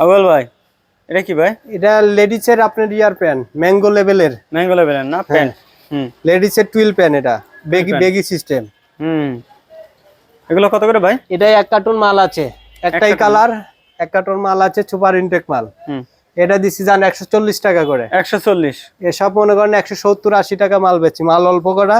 আগুয়াল ভাই এটা কি ভাই? এটা লেডিসের আপনার ইয়ার প্যান্ট ম্যাঙ্গো লেভেলের। ম্যাঙ্গো লেভেলের না প্যান্ট? হুম। লেডিসের টুইল প্যান্ট এটা বেগি বেগি সিস্টেম। হুম। এগুলো কত করে ভাই? এটা এক কার্টুন মাল আছে। একটাই কালার এক কার্টুন মাল আছে সুপার ইনটেক মাল। হুম। এটা দিছি যান একশো চল্লিশ টাকা করে। একশো চল্লিশ। এসব মনে করেন একশো সত্তর আশি টাকা মাল বেচি। মাল অল্প করা।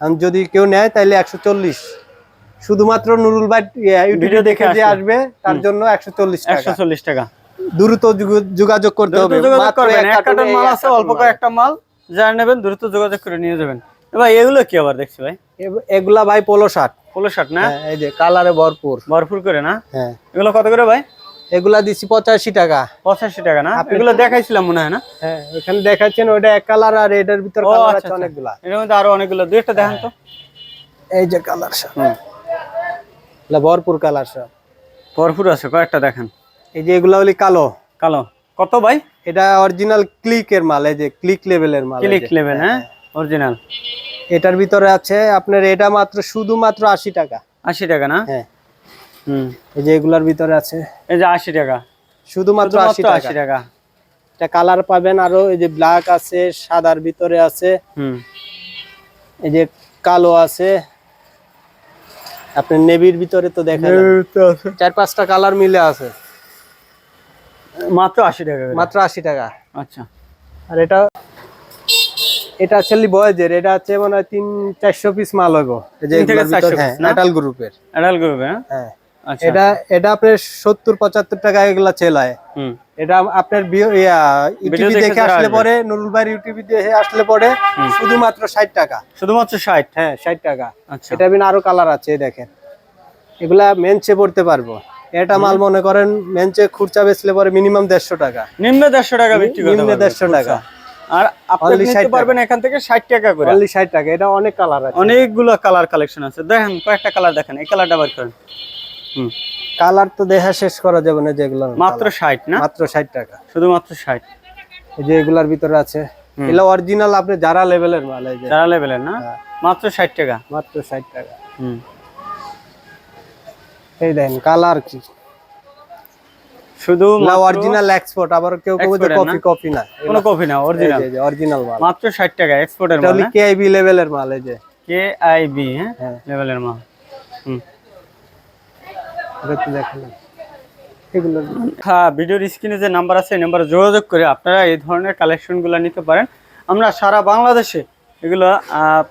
আর যদি কেউ নেয় তাহলে একশো চল্লিশ। শুধুমাত্র নুরুল ভাই ইউটিউবে দেখে দেখে যে আসবে। তার জন্য একশো চল্লিশ একশো টাকা চল্লিশ টাকা। দ্রুত যোগাযোগ করতে হবে। এক কার্টন মাল আছে অল্প। কয়েকটা মাল। যারা নেবেন দ্রুত যোগাযোগ করে নিয়ে যাবেন। ভাই এগুলো কি আবার দেখছি ভাই? এগুলা ভাই পোলো শার্ট। পোলো শার্ট না? হ্যাঁ, এই যে কালারে ভরপুর। ভরপুর করে না? হ্যাঁ। এগুলো কত করে ভাই? এগুলা দিছি পঁচাশি টাকা। পঁচাশি টাকা না? এগুলো দেখাইছিলাম মনে হয় না? হ্যাঁ এখানে দেখাচ্ছেন ওইটা এক কালার আর এটার ভিতর কালার আচ্ছা, আছে আচ্ছা। অনেকগুলা। এর মধ্যে আরও অনেকগুলো। দুই একটা দেখান তো। এই যে কালার সব ভরপুর কালার সব। ভরপুর আছে কয়েকটা দেখান। এই যে এগুলা হলি কালো। কালো। কত ভাই? এটা অরিজিনাল ক্লিকের মাল এই যে ক্লিক লেভেলের মাল ক্লিক লেভেল হ্যাঁ? অরিজিনাল এটার ভিতরে আছে আপনার এটা মাত্র শুধুমাত্র আশি টাকা। আশি টাকা না? হ্যাঁ। হুম। এই যে এগুলার ভিতরে আছে। এই যে আশি টাকা। শুধুমাত্র আশি টাকা। আশি টাকা। এটা কালার পাবেন আরও এই যে ব্ল্যাক আছে সাদার ভিতরে আছে। হুম। এই যে কালো আছে। আপনার নেভির ভিতরে তো দেখেন চার পাঁচটা কালার মিলে আছে। মাত্র আশি টাকা মাত্র আশি টাকা। আচ্ছা। আর এটা এটা আসলে বয়েজের এটা আছে মানে হয় তিন চারশো পিস মাল হইব। এই যে তিন থেকে এগুলোর ভিতর- 400 হ্যাঁ piece না? মেটাল গ্রুপের হ্যাঁ? হ্যাঁ। আচ্ছা। এটা এটা আপনার সত্তর পঁচাত্তর টাকা এগুলা চেলায় হুম। এটা আপনার ইউটিউবে দেখে আসলে পরে নুরুল ভাই ইউটিউবে দেখে আসলে পরে শুধুমাত্র ষাট টাকা। শুধুমাত্র ষাট? হ্যাঁ ষাট টাকা। আচ্ছা। এটা বিন আরও কালার আছে দেখেন। এগুলা মেঞ্চে পড়তে পারব। এটা মাল মনে করেন মেঞ্চে খুরচা বেচলে পরে মিনিমাম দেড়শো টাকা। নিম্ন দেড়শো টাকা বিক্রি করতে নিম্নে পারবেন, 150 টাকা। আর আপনি নিতে পারবেন এখান থেকে ষাট টাকা করে। অনলি ষাট টাকা। এটা অনেক কালার আছে। অনেকগুলো কালার কালেকশন আছে। দেখেন কয়েকটা কালার দেখেন। এই কালারটা বার করেন। হুম। কালার তো দেখা শেষ করা যাবে না যেগুলো মাত্র ষাট না? মাত্র ষাট টাকা। শুধুমাত্র ষাট। এই যে এগুলার ভিতরে আছে। এগুলো অরিজিনাল আপনি যারা লেভেলের মাল এই যে। যারা লেভেলের না। মাত্র ষাট টাকা। মাত্র ষাট টাকা। হুম। এই দেখেন কালার কি? শুধু অরিজিনাল এক্সপোর্ট আবার কেউ কপি কপি না? কোনো কপি না অরিজিনাল অরিজিনাল মাল। মাত্র ষাট টাকা এক্সপোর্টের মাল কেআইবি লেভেলের মাল এই যে। কে আই বি হ্যাঁ? হ্যাঁ। লেভেলের মাল। হুম। এটা তো দেখেন। এগুলো হ্যাঁ ভিডিওর স্ক্রিনে যে নাম্বার আছে এই নাম্বারে যোগাযোগ করে আপনারা এই ধরনের কালেকশনগুলো নিতে পারেন। আমরা সারা বাংলাদেশে এগুলো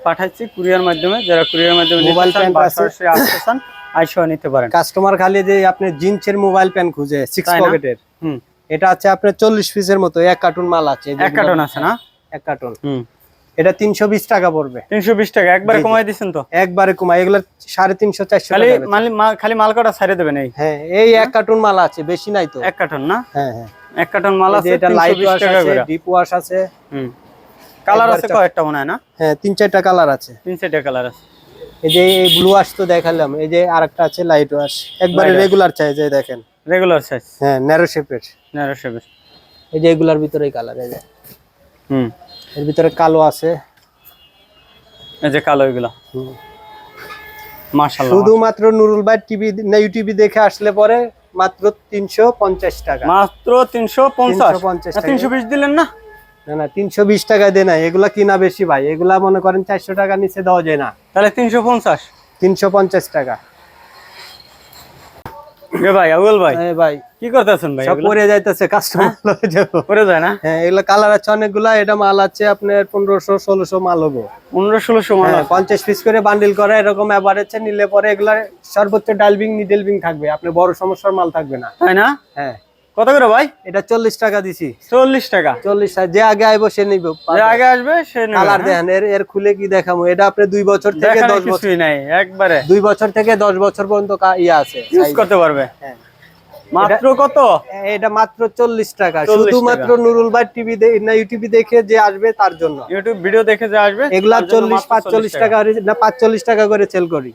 পাঠাচ্ছি কুরিয়ার মাধ্যমে। যারা কুরিয়ার মাধ্যমে আসতে চান আইসা নিতে পারেন। কাস্টমার খালি যে আপনি জিন্সের মোবাইল প্যান খুঁজে সিক্স পকেটের হুম। এটা আছে আপনার চল্লিশ পিসের মতো এক কার্টুন মাল আছে। এক কার্টুন আছে না? এক কার্টুন হুম। এটা তিনশো বিশ টাকা পড়বে। তিনশো বিশ টাকা। একবারে কমাই দিচ্ছেন তো? একবারে কমাই এগুলো সাড়ে তিনশো চারশো খালি খালি মাল কটা ছাড়ে দেবেন এই? হ্যাঁ এই এক কার্টুন মাল আছে বেশি নাই তো। এক কার্টন না? হ্যাঁ হ্যাঁ। এক কার্টন মাল আছে এটা লাইট ওয়াশ আছে ডিপ ওয়াশ আছে। হুম। কালার আছে কয়েকটা মনে হয় না? হ্যাঁ তিন চারটা কালার আছে। তিন চারটা কালার আছে। এই যে এই ব্লু ওয়াশ তো দেখালাম এই যে আরেকটা আছে লাইট ওয়াশ একবারে রেগুলার চাই যে দেখেন। রেগুলার সাইজ হ্যাঁ ন্যারো শেপের ন্যারো শেপের এই যে এগুলার ভিতরে কালার এই যে। হুম। এর ভিতরে কালো আছে। এই যে কালো এগুলো। মাশাআল্লাহ শুধুমাত্র নুরুল ভাই টিভি না ইউটিউবে দেখে আসলে পরে মাত্র তিনশো পঞ্চাশ টাকা। মাত্র তিনশো পঞ্চাশ? 350 টাকা। তিনশো বিশ দিলেন না? না না তিনশো বিশ টাকা দেয় না এগুলা কিনা বেশি ভাই। এগুলা মনে করেন চারশো টাকা নিচে দেওয়া যায় না। তাহলে তিনশো পঞ্চাশ? তিনশো পঞ্চাশ টাকা। এ ভাই আবুল ভাই এ ভাই। কি করতেছেন ভাই সব পরে যাইতেছে কাস্টমার পরে যায় না? হ্যাঁ এগুলা কালার আছে অনেকগুলা এটা মাল আছে আপনার পনেরোশো ষোলোশো মাল হব। পনেরো ষোলোশো মাল হ্যাঁ, পিস করে বান্ডিল করে এরকম নিলে পরে এগুলা সর্বোচ্চ ডালবিং নিডেলবিং থাকবে। আপনার বড় সমস্যার মাল থাকবে না। তাই না? হ্যাঁ। কত করে ভাই? এটা চল্লিশ টাকা দিছি। চল্লিশ টাকা। চল্লিশ টাকা। যে আগে আইবো সে নিব। যে আগে আসবে সে কালার হ্যাঁ? দেখেন এর এর খুলে কি দেখাবো এটা আপনি দুই বছর থেকে দশ বছর নাই একবারে। দুই বছর থেকে দশ বছর পর্যন্ত ইয়ে আছে ইউজ করতে পারবে? হ্যাঁ। মাত্র কত? এটা মাত্র চল্লিশ টাকা। 40 শুধুমাত্র নুরুল ভাই টিভি না ইউটিউবে দেখে যে আসবে তার জন্য। ইউটিউব ভিডিও দেখে যে আসবে এগুলা চল্লিশ পাঁচচল্লিশ টাকা। করে- না পাঁচচল্লিশ টাকা করে সেল করি।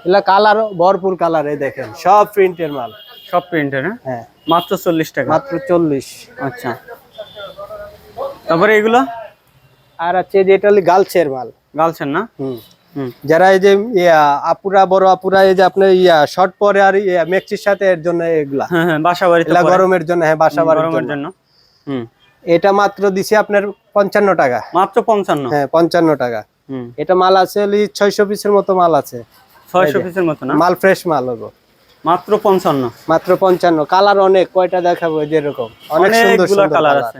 এগুলা কালার ভরপুর কালার এই দেখেন সব প্রিন্টের মাল। সব প্রিন্টের হ্যাঁ? হ্যাঁ। মাত্র চল্লিশ টাকা। মাত্র চল্লিশ। আচ্ছা। তারপরে এগুলো? আর আছে যে এটা হলো গার্লসের মাল। গালছেন না? হুম। যারা এই যে ইয়া, আপুরা বড় আপুরা এই যে আপনার ইয়া শর্ট পরে আর ইয়া মেক্সির সাথে এর জন্য এগুলা। হ্যাঁ হ্যাঁ বাসা এগুলা গরমের জন্য হ্যাঁ বাসা বাড়ির জন্য। এটা মাত্র দিছি আপনার পঞ্চান্ন টাকা। মাত্র পঞ্চান্ন? হ্যাঁ পঞ্চান্ন টাকা। হুম। এটা মাল আছে হলি ছয়শো পিসের মতো মাল আছে। ছয়শো। পিসের মতো না? মাল ফ্রেশ মাল হব মাত্র পঞ্চান্ন। মাত্র পঞ্চান্ন। কালার অনেক কয়টা দেখাবো এই যে অনেক সুন্দর সুন্দর কালার আছে।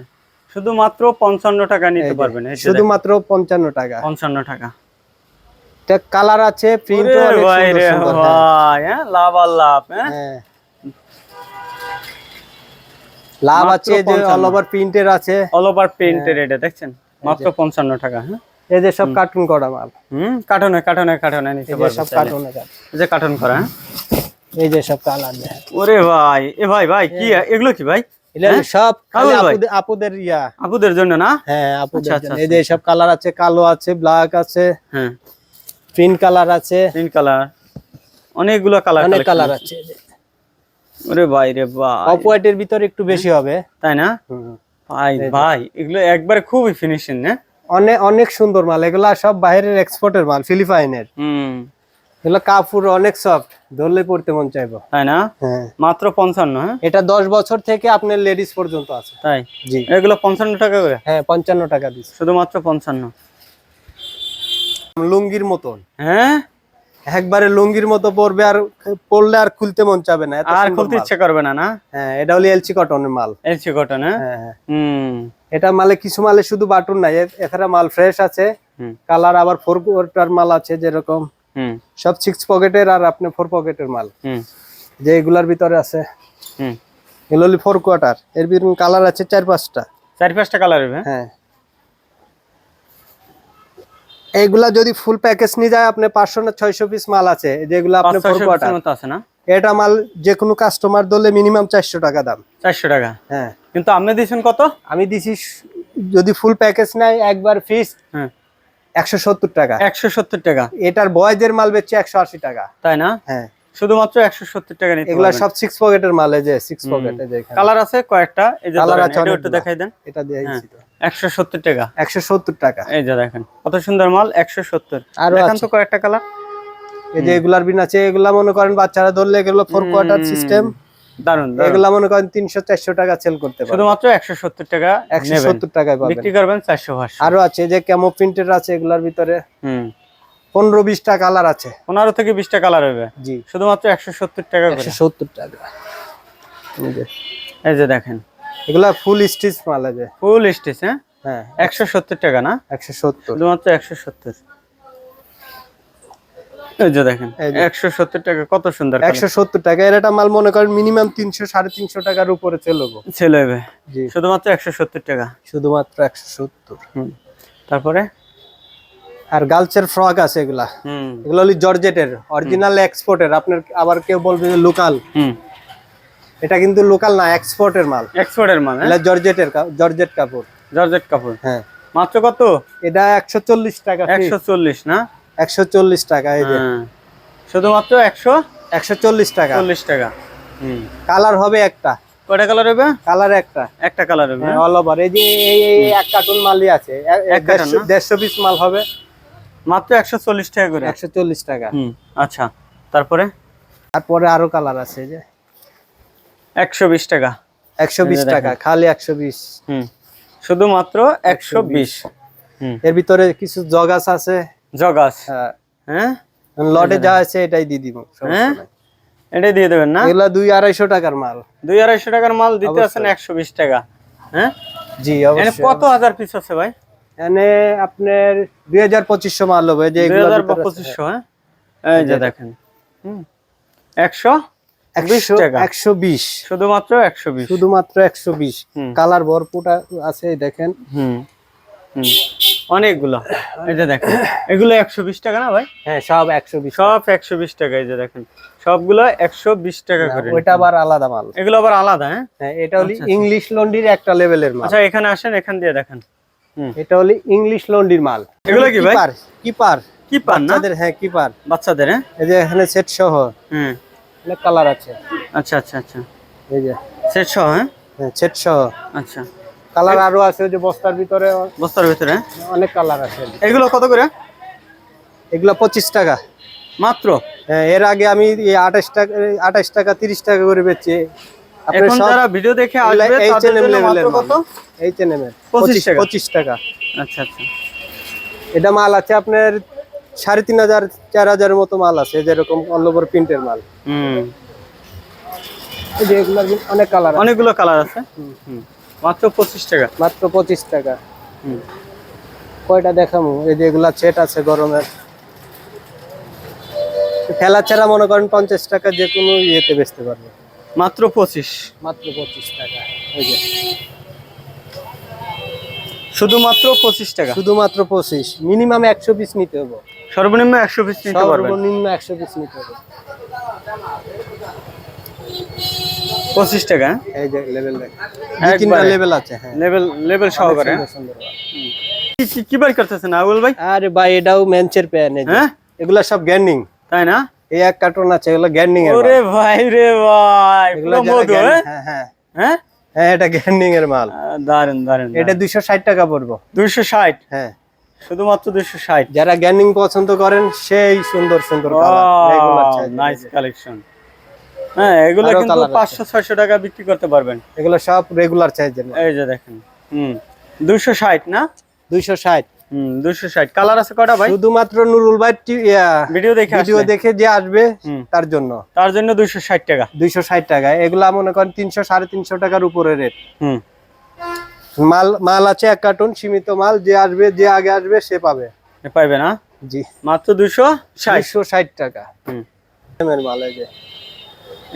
শুধুমাত্র পঞ্চান্ন টাকা নিতে পারবেন শুধুমাত্র পঞ্চান্ন টাকা। পঞ্চান্ন টাকা। কালার আছে প্রিন্ট হ্যাঁ। হ্যাঁ লাভ আর লাভ হ্যাঁ। লাভ আছে যে অল ওভার প্রিন্টের আছে। অল ওভার প্রিন্টের। এটা দেখছেন? মাত্র পঞ্চান্ন টাকা হ্যাঁ। এই যে সব কার্টুন করা মাল। হুম কার্টনে কার্টনে কার্টনে নিতে পারবেন সব। কার্টুন এই যে কার্টন করা হ্যাঁ। এই যে সব কালার ওরে ভাই এ ভাই ভাই কি এগুলো কি ভাই? সব খালি আবুল ভাই। আপুদের আপুদের ইয়া। আপুদের জন্য না? হ্যাঁ আপুদের এই যে সব কালার আছে কালো আছে ব্ল্যাক আছে হ্যাঁ। প্রিন্ট কালার আছে। তিন কালার অনেকগুলো কালার অনেক কালার আছে। ওরে ভাই রে ভাই। অফ হোয়াইটের ভিতরে একটু বেশি হবে। তাই না? ভাই ভাই এগুলো একবারে খুবই ফিনিশিং না অনেক অনেক সুন্দর মাল। এগুলা সব বাইরের এক্সপোর্টের মাল ফিলিপাইনের হুম। এগুলো কাপড় অনেক সফট ধরলে পড়তে মন চাইব। তাই না? হ্যাঁ। মাত্র পঞ্চান্ন হ্যাঁ? এটা দশ বছর থেকে আপনার লেডিস পর্যন্ত আছে। তাই? জি। এগুলো পঞ্চান্ন টাকা করে? হ্যাঁ পঞ্চান্ন টাকা দিচ্ছে শুধুমাত্র পঞ্চান্ন। লুঙ্গির মতন। হ্যাঁ? একবারে লুঙ্গির মতো পরবে আর পরলে আর খুলতে মন চাবে না আর খুলতে ইচ্ছে করবে না না? হ্যাঁ এটা হলো এলচি কটনের মাল। এলসি কটন হ্যাঁ? হুম। এটা মালে কিছু মালে শুধু বাটন নাই এছাড়া মাল ফ্রেশ আছে। কালার আবার ফোর কোয়ার্টার মাল আছে যেরকম। সব সিক্স পকেটের আর আপনি ফোর পকেটের মাল। হুম। যে এগুলার ভিতরে আছে। হুম। এগুলো ফোর কোয়ার্টার এর ভিতরে কালার আছে চার পাঁচটা। চার পাঁচটা কালার হ্যাঁ। এইগুলা যদি ফুল প্যাকেজ নিয়ে যায় আপনি পাঁচশো না ছয়শো পিস মাল আছে যেগুলো আপনি ফোর কোয়ার্টার আছে না? এটা মাল যে কোনো কাস্টমার ধরলে মিনিমাম চারশো টাকা দাম। চারশো টাকা? হ্যাঁ। কিন্তু আপনি দিয়েছেন কত? আমি দিছি যদি ফুল প্যাকেজ নেয় একবার ফিস হ্যাঁ। একশো সত্তর টাকা। একশো সত্তর টাকা। এটার বয়েজের মাল বেচছে একশো আশি টাকা। তাই না? হ্যাঁ। শুধুমাত্র একশো সত্তর টাকা নিতে এগুলা সব সিক্স পকেটের মাল এই যে সিক্স পকেট কালার আছে কয়েকটা এই যে ধরেন, আছে একটু দেখাই দেন। এটা দিয়ে তো। একশো সত্তর টাকা। একশো সত্তর টাকা। এই যে দেখেন কত সুন্দর মাল একশো সত্তর। আরও দেখান তো কয়েকটা কালার এই যে এগুলার বিন আছে এগুলা মনে করেন বাচ্চারা ধরলে এগুলো ফোর কোয়ার্টার সিস্টেম দারুণ। এগুলা মনে করেন তিনশো চারশো টাকা সেল করতে পারে শুধুমাত্র একশো সত্তর টাকা একশো সত্তর টাকায় পাবেন। বিক্রি করবেন চারশো আরও আছে যে ক্যামো প্রিন্টের আছে এগুলার ভিতরে। হুম। পনেরো বিশটা কালার আছে। পনেরো থেকে বিশটা কালার হবে। জি। শুধুমাত্র একশো সত্তর টাকা একশো সত্তর টাকা। এই যে। দেখেন। এগুলা ফুল স্টিচ মাল আছে ফুল স্টেজ হ্যাঁ? হ্যাঁ। একশো সত্তর টাকা না? একশো সত্তর। শুধুমাত্র একশো সত্তর। এই যে দেখেন টাকা কত সুন্দর একশো সত্তর টাকা এর একটা মাল মনে করেন মিনিমাম তিনশো সাড়ে তিনশো টাকার উপরে চলবো জি। শুধুমাত্র টাকা। শুধুমাত্র হুম। তারপরে? আর ফ্রক আছে এগুলা। হুম। এগুলো হলো জর্জেটের অরিজিনাল এক্সপোর্টের আপনার আবার কেউ বলবে যে লোকাল হুম। এটা কিন্তু লোকাল না এক্সপোর্টের মাল। এক্সপোর্টের মাল হ্যাঁ? এটা জর্জেটের জর্জেট কাপড়। জর্জেট কাপড়। হ্যাঁ। মাত্র কত? এটা একশো চল্লিশ টাকা একশো চল্লিশ না? একশো চল্লিশ টাকা এই যে। হ্যাঁ। শুধুমাত্র একশো একশো চল্লিশ টাকা। চল্লিশ টাকা। হুম। কালার হবে একটা। কয়টা কালার হবে? কালার একটা। একটা কালার হবে। হ্যাঁ অল ওভার এই যে এই এক কার্টুন মালই আছে। দেড়শো- পিস মাল হবে। মাত্র একশো চল্লিশ টাকা করে? একশো চল্লিশ টাকা। হুম আচ্ছা। তারপরে? তারপরে আরও কালার আছে এই যে। একশো বিশ টাকা। একশো বিশ টাকা খালি একশো বিশ। হুম। শুধুমাত্র একশো বিশ। হুম। এর ভিতরে কিছু জগাস আছে। জগাস হ্যাঁ। হ্যাঁ? লটে যা আছে এটাই দিয়ে দিব হ্যাঁ? এটাই দিয়ে দেবেন না? এগুলা দুই আড়াইশো টাকার মাল। দুই আড়াইশো টাকার মাল দিতে। আছেন একশো বিশ টাকা। হ্যাঁ? জি অবশ্যই। কত হাজার পিস আছে ভাই? এখানে আপনার দুই হাজার পঁচিশশো মাল হবে যে দুই হাজার। পঁচিশশো হ্যাঁ? এই যে দেখেন। হুম। একশো শুধুমাত্র একশো বিশ। শুধুমাত্র একশো বিশ। কালার ভরপুরটা আছে দেখেন। হুম। হুম। অনেকগুলো। এই যে দেখেন এগুলো একশো বিশ টাকা না ভাই? হ্যাঁ সব একশো বিশ সব একশো বিশ টাকা এই যে দেখেন। সবগুলো একশো বিশ টাকা করে। ওইটা আবার আলাদা মাল। এগুলো আবার আলাদা হ্যাঁ? হ্যাঁ এটা হলো আচ্ছা, আচ্ছা। ইংলিশ লন্ডির একটা লেভেলের মাল। আচ্ছা এখানে আসেন এখান দিয়ে দেখেন। হুম। এটা হলো ইংলিশ লন্ডির মাল। এগুলো কি ভাই? Keeper keeper. না? বাচ্চাদের হ্যাঁ কিপার। বাচ্চাদের হ্যাঁ? এই যে এখানে সেট সহ। হুম। অনেক কালার আছে। আচ্ছা আচ্ছা আচ্ছা। এই যে। সেট সহ হ্যাঁ? হ্যাঁ সেট সহ। আচ্ছা। কালার আরও আছে যে বস্তার ভিতরে। বস্তার ভিতরে? অনেক কালার আছে। এগুলো কত করে? এগুলো পঁচিশ টাকা। মাত্র? হ্যাঁ, এর আগে আমি আঠাশ টাকা আঠাশ টাকা তিরিশ টাকা করে বেচছি আপনার এখন যারা ভিডিও দেখে আসবে তাদের H&M কত? এর। 25 টাকা। আচ্ছা আচ্ছা। এটা মাল আছে আপনার সাড়ে তিন হাজার চার হাজারের মতো মাল আছে যেরকম অল ওভার প্রিন্টের মাল। হুম। এই যে এগুলোর অনেক কালার অনেকগুলো কালার আছে। হুম। মাত্র পঁচিশ টাকা? মাত্র পঁচিশ টাকা। হুম। কয়টা দেখামু এই যে এগুলা সেট আছে গরমের। খেলা ছাড়া মনে করেন পঞ্চাশ টাকা যে কোনো ইয়েতে বেচতে পারবে। মাত্র পঁচিশ। মাত্র পঁচিশ টাকা। এই যে। শুধুমাত্র পঁচিশ টাকা? শুধুমাত্র পঁচিশ। মিনিমাম একশো পিস নিতে হবে। সর্বনিম্ন একশো পিস নিতে পারবেন। সর্বনিম্ন একশো পিস নিতে হবে। পঁচিশ টাকা এই যে লেভেল। তিনটা লেভেল আছে হ্যাঁ। লেভেল লেভেল সহকারে। কি- কি- কি বার করতেছেন আবুল ভাই? আরে ভাই এটাও মেঞ্চের প্যান হ্যাঁ? এগুলা সব গ্যান্ডিং। তাই না? এই এক কার্টুন আছে এগুলো গ্যান্ডিং এর ওরে ভাই রে ভাই এগুলো মধু হ্যাঁ? হ্যাঁ হ্যাঁ। হ্যাঁ? হ্যাঁ এটা গ্যান্ডিং এর মাল। দারুণ দারুণ এটা দুইশো ষাট টাকা পড়ব। দুইশো ষাট? হ্যাঁ। শুধুমাত্র দুইশো ষাট? যারা গ্যান্ডিং পছন্দ করেন সেই সুন্দর সুন্দর কালার নাইস কালেকশন হ্যাঁ এগুলো কিন্তু colour আছে। পাঁচশো ছয়শো টাকা বিক্রি করতে পারবেন। এগুলো সব রেগুলার চাইজের মাল এই যে দেখেন হুম দুইশো ষাট না? দুইশো ষাট। হুম দুইশো ষাট। কালার আছে কটা ভাই? শুধুমাত্র নুরুল ভাই ভিডিও দেখে ভিডিও দেখে যে আসবে তার জন্য। তার জন্য দুইশো ষাট টাকা। দুইশো ষাট টাকা। এগুলা মনে করেন তিনশো সাড়ে তিনশো টাকার উপরে রেট হুম। মাল মাল আছে এক কার্টুন সীমিত মাল যে আসবে যে আগে আসবে সে পাবে। পাইবে না? জি। মাত্র দুইশো ষাট। চারশো ষাট টাকা। হুম। মাল এই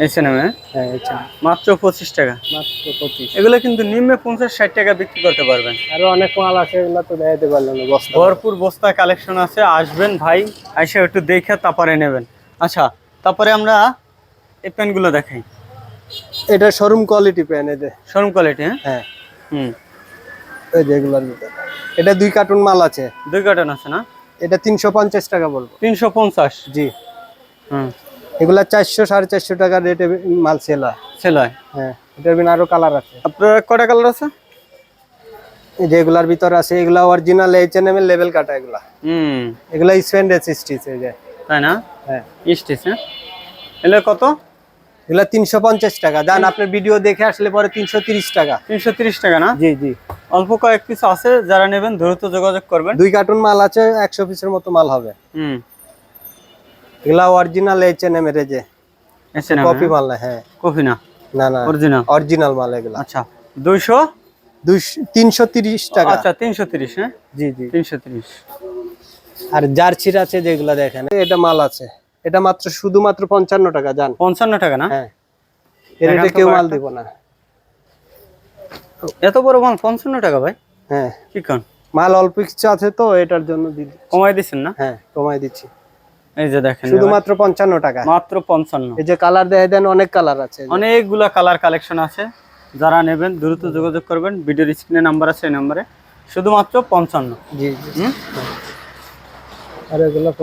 এসে নেবে হ্যাঁ আচ্ছা মাত্র পঁচিশ টাকা? মাত্র পঁচিশ। এগুলো কিন্তু নিম্নে পঞ্চাশ ষাট টাকা বিক্রি করতে পারবেন। আরও অনেক মাল আছে এগুলো তো দেখাতে পারলাম ভরপুর বস্তা কালেকশন আছে আসবেন ভাই এসে একটু দেখে তারপরে নেবেন। আচ্ছা তারপরে আমরা এই পেনগুলো দেখাই। এটা শোরুম কোয়ালিটি পেন এই যে। শোরুম কোয়ালিটি হ্যাঁ? হুম। এই যে এগুলোর ভিতরে। এটা দুই কার্টুন মাল আছে। দুই কার্টন আছে না? এটা তিনশো পঞ্চাশ টাকা বলব। তিনশো পঞ্চাশ? জি। হুম। এগুলা চারশো সাড়ে চারশো টাকার রেটে মাল সেল হয়। সেল হয়? হ্যাঁ এটার আরও কালার আছে। আপনার কটা কালার আছে? এই যে এগুলার ভিতরে আছে এগুলা অরিজিনাল এইচ এন এম এর লেভেল কাটা এগুলা। হুম। এগুলা স্পেন্ডেস স্টিচ এই যে। তাই না? হ্যাঁ। স্টেজ হ্যাঁ? এগুলো কত? এগুলা তিনশো পঞ্চাশ টাকা। যান আপনার ভিডিও দেখে আসলে পরে তিনশো তিরিশ টাকা। তিনশো তিরিশ টাকা না? জি জি। অল্প কয়েক পিস আছে যারা নেবেন দ্রুত যোগাযোগ করবেন। দুই কার্টুন মাল আছে একশো পিসের মতো মাল হবে। হুম। এগুলা অরিজিনাল এইচ এন এম এর যে এসে না কপি মাল না হ্যাঁ। কফি না? না না অরিজিনাল অরিজিনাল মাল এগুলা। আচ্ছা। দুইশো? দুইশো তিনশো তিরিশ টাকা। আচ্ছা হ্যাঁ? জি জি। তিনশো তিরিশ। আর জার্সির আছে যেগুলা দেখেন এটা মাল আছে। এটা মাত্র শুধুমাত্র পঞ্চান্ন টাকা জান। পঞ্চান্ন টাকা না? হ্যাঁ। এর কেউ মাল দিব না। এত বড় মাল টাকা ভাই? হ্যাঁ। কি মাল অল্প কিছু আছে তো এটার জন্য দিদি কমাই দিচ্ছেন না? হ্যাঁ কমাই দিচ্ছি। এই যে দেখেন শুধুমাত্র পঞ্চান্ন টাকা। মাত্র পঞ্চান্ন। এই যে কালার দেয় দেন অনেক কালার আছে। অনেকগুলা কালার কালেকশন আছে। যারা নেবেন দ্রুত যোগাযোগ করবেন। ভিডিওর স্ক্রিনে নাম্বার আছে এই নাম্বারে। শুধুমাত্র পঞ্চান্ন। জি জি। আর এগুলো